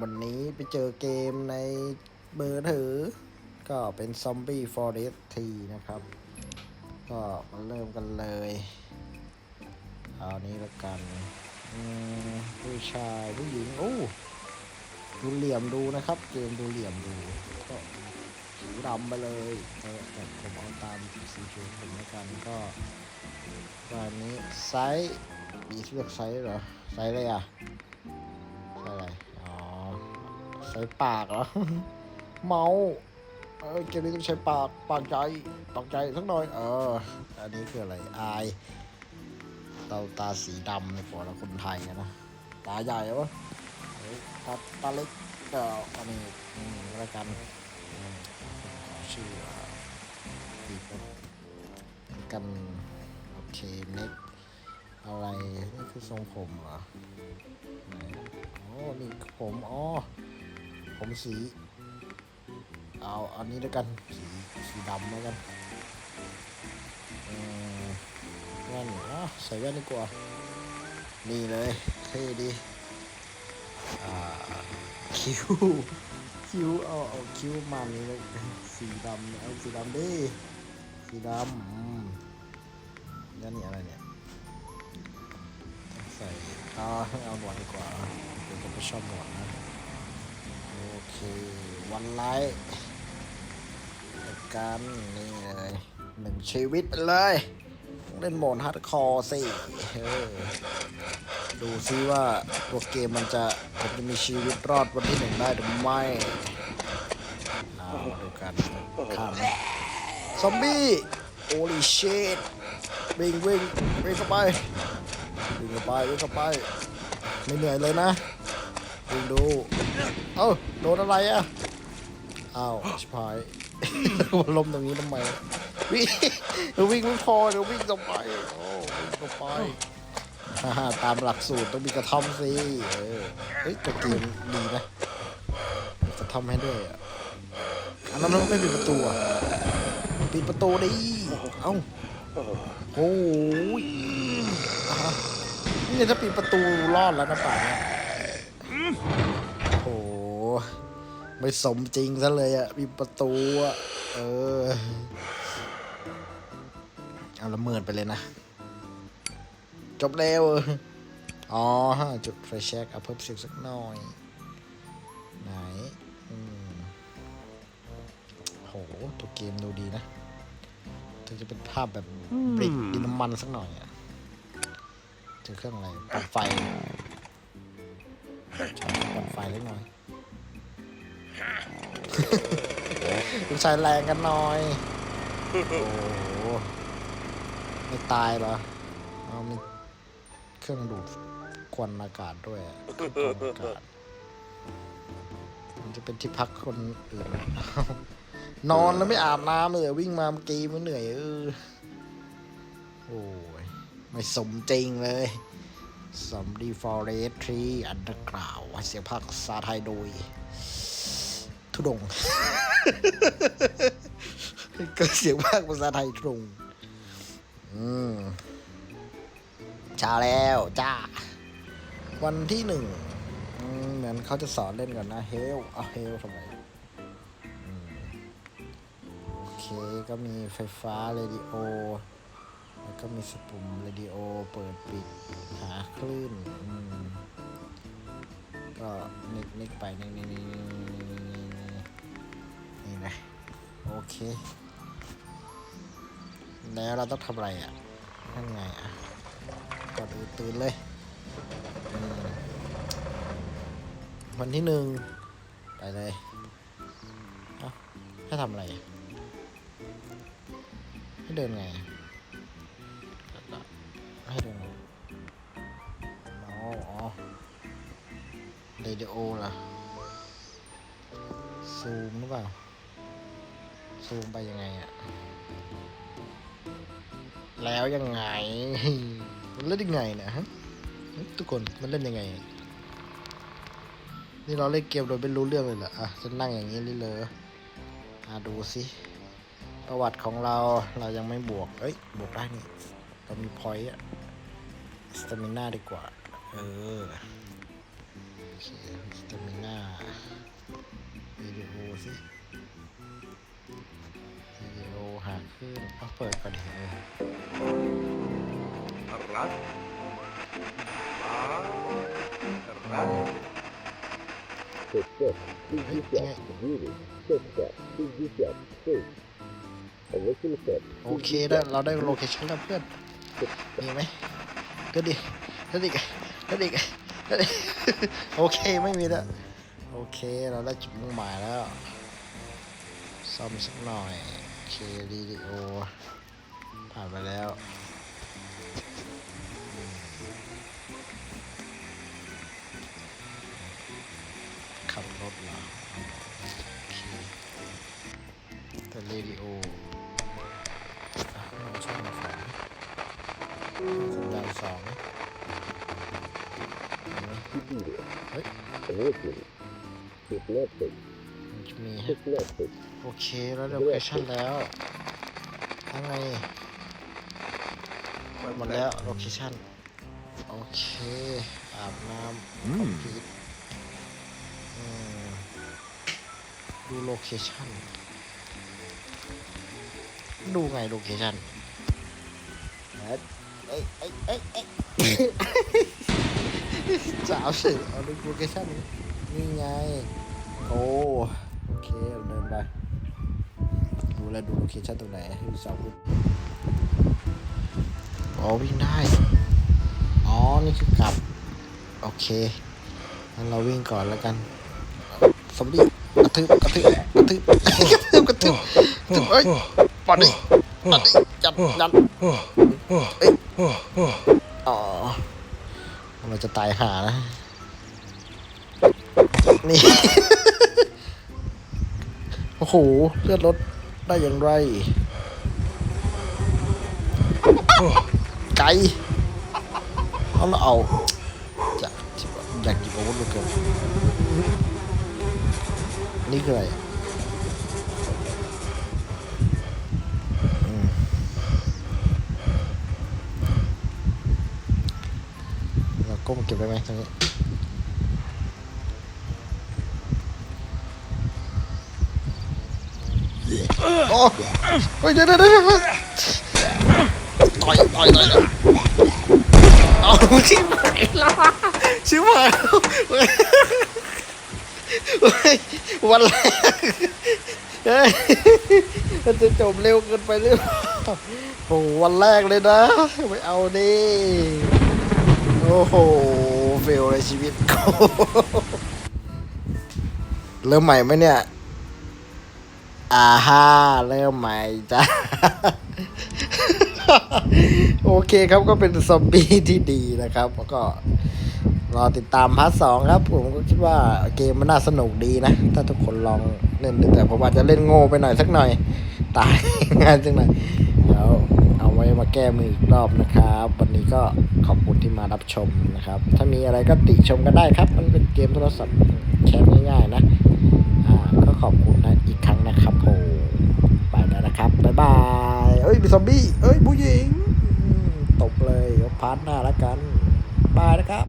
วันนี้ไปเจอเกมในเบอร์ถือ ก็เป็นซอมบี้ฟอร์เรสทีนะครับ ก็มาเริ่มกันเลยเอานี้ล้วกันผู้ชายผู้หญิงโอ้ดูเหลี่ยมดูนะครับ เกมดูเหลี่ยมดูก็สีดำไปเลยแต่ผมเอาตามสีผิวผมแล้วกันก็วันนี้ไซส์มีเลือกไซส์เหรอไซส์อะไรอะ ใช้ปากเหรอ เมาเออเกมนี้ต้องใช้ปาก ปากใจปากใจสักหน่อย เออ อันนี้คืออะไร อายเตาตาสีดำในปอเราคนไทยนะ ตาใหญ่ปะเฮ้ยตาตาเล็กก็อันนี้อืมแล้วกันขอชื่อว่าปีกันโอเคเน็กอะไร นี่คือทรงผมเหรอไหนอ๋อนี่ผม อ๋อ ผมสีเอาอันนี้ด้วยกันสีสีดำแล้วกันเออแว่นอ๋อใส่แว่นดีกว่านี่เลยเท่ดีคิ้วคิ้วเอาเอาคิ้วมันเลยสีดำเอาสีดำดิสีดำอืมแล้วนี่อะไรเนี่ยใส่เอาเอาหนวดดีกว่าผมก็ไม่ชอบหนวดนะ เค วันไลท์จัดการนี่เลยหนึ่งชีวิตไปเลย เล่นโหมดฮาร์ดคอร์สิดูซิว่าตัวเกมมันจะผมจะมีชีวิตรอดวันที่หนึ่งได้หรือไม่เอาดูกันข้ามซอมบี้โอลิเชตวิ่งวิ่งวิ่งเข้าไปวิ่งเข้าไปวิ่งเข้าไปไม่เหนื่อยเลยนะ วิ่งดู เอ้าโดนอะไรอะอ้าวชิบหายมาล้มตรงนี้ทำไมวิ่งวิ่งไม่พอเดี๋ยววิ่งต่อไปโอ้วิ่งต่อไปฮ่าตามหลักสูตรต้องมีกระท่อมสิเฮ้ยตัวเกมดีนะมีกระท่อมให้ด้วยอะอันนั้นมันไม่ปิดประตูอะปิดประตูดิเอ้าโอ้ยนี่ถ้าปิดประตูรอดแล้วนะป่าเนี่ย โอ้โหไม่สมจริงซะเลยอะมีประตูอะเออ เอาละเมิดไปเลยนะ จบเร็วอ๋อ จุดไฟแช็กเอาเพิ่มเสียงสักหน่อย ไหนอืมโหตัวเกมดูดีนะถึงจะเป็นภาพแบบบริกดินน้ำมันสักหน่อยอะถึงเครื่องอะไรปัดไฟปัด ไฟเล็กน้อยคุณชายแรงกันหน่อย โอ้โหไม่ตายเหรอเอามีเครื่องดูดควันอากาศด้วยเครื่องกรองอากาศมันจะเป็นที่พักคนอื่นนะนอนแล้วไม่อาบน้ำเลยวิ่งมาเมื่อกี้มันเหนื่อยเออโอ้ยไม่สมจริงเลย สมดีฟอเรสทรีอันดกล่าวเสียงภาคภาษาไทยโดย ทุดงก็เสียงภาคภาษาไทยทุดงอืมเช้าแล้วจ้า วันที่หนึ่งเหมือนเขาจะสอนเล่นก่อนนะเฮลเอาเฮลทำไมอืมโอเคก็มีไฟฟ้าเรดิโอ แล้วก็มีสปุ่มเรดิโอเปิดปิดหาคลื่นก็นิกนิกไปนี่นี่นี่นี่นี่นะโอเค แล้วเราต้องทำอะไรอะนั่นไงอะก่อนอื่นตื่นเลยอืมวันที่หนึ่งไปเลยเอ้าให้ทำอะไรอะให้เดินไง ให้ดูอ๋ออ๋อเรดิโอล่ะ ซูมหรือเปล่า ซูมไปยังไงอะแล้วยังไง มันเล่นยังไงเนี่ยฮะทุกคนมันเล่นยังไง นี่เราเล่นเกมโดยไม่รู้เรื่องเลยเหรออะจะนั่งอย่างนี้เลยเลยอะดูสิประวัติของเราเรายังไม่บวก เอ้ย บวกได้นี่เรามีพอยต์อะ สตามิน่าดีกว่า เออเคสเตมิน่าวิดีโอสิวิดีโอหาขึ้นเอาเปิดก่อนดิเออ Erat. Ah, erat. Success, PG-Set, Beauty, Success, PG-Set, Safe. Awaken Set, โอเคได้เราได้โลเคชั่นแล้วเพื่อนมีไหม ก็ดิก็ดิก็ดิก็ดิโอเคไม่มีแล้วโอเคเราได้จุดมุ่งหมายแล้ว ซ่อมสักหน่อยเควิดีโอผ่านไปแล้วขับรถเหรอโอเคแต่เรดิโออะช่องสอง สัญญาณสองเห็นไหม Superior, เฮ้ย Awaken, Hypnotic, มันจะมีฮะ Hypnotic, โอเคแล้วโลเคชั่นแล้วทั้งไงหมดแล้วโลเคชั่นโอเคอาบน้ำคอมพิวดูโลเคชั่นดูไงโลเคชั่น อ้ยเอ้ยเอ้ยเอ้ยเอาสิเอาดูโลเคชั่นนี่ไง โอ้โอเคเดินไป ดูแลดูโลเคชั่นตรงไหนให้ดูสาวรุ่นอ๋อวิ่งได้ อ๋อ นี่คือกลับ โอเคงั้นเราวิ่งก่อนแล้วกันซอมบีกระทืบกระทืบกระทืบกระทืบกระทืบกระทืบเอ้ยปอดดิปอดดิยัดยัดเอ้ย อ๋อเราจะตายหานะ นี่ โอ้โห เลือดลดได้อย่างไร ไกลเอาล้วเอาจะอยากหยิบอาวุธเหลยเกินนี่คืออะไร ก้มเก็บไว้ไหมตรงนี้โอ้เฮ้ยเดี๋ยวเดี๋ยวเดี๋ยวเดี๋ยวต่อยต่อยต่อยเอาชิบหายแล้วชิบหายเฮ้ยเฮ้ยวันแรกเฮ้ยมันจะจบเร็วเกินไปหรือเปล่าโอ้โหวันแรกเลยนะ ไม่เอาดิ โอ้โหเฟลในชีวิต เริ่มใหม่ไหมเนี่ย อ่าฮ่าเริ่มใหม่จ้าโอเคครับก็เป็นซอมบี้ที่ดีนะครับ แล้วก็รอติดตามพาร์ทสองครับ ผมก็คิดว่าเกมมันน่าสนุกดีนะ ถ้าทุกคนลองเล่นดูแต่ผมอาจจะเล่นโง่ไปหน่อยสักหน่อย ตายงานจังหน่อย มาแก้มืออีกรอบนะครับ วันนี้ก็ขอบคุณที่มารับชมนะครับ ถ้ามีอะไรก็ติชมกันได้ครับ มันเป็นเกมโทรศัพท์แชทง่ายๆนะอ่าก็ขอบคุณนะอีกครั้งนะครับผมไปแล้วนะครับบ๊ายบายเอ้ยมีซอมบี้เอ้ยผู้หญิงตบเลยพาร์ทหน้าละกันบายนะครับ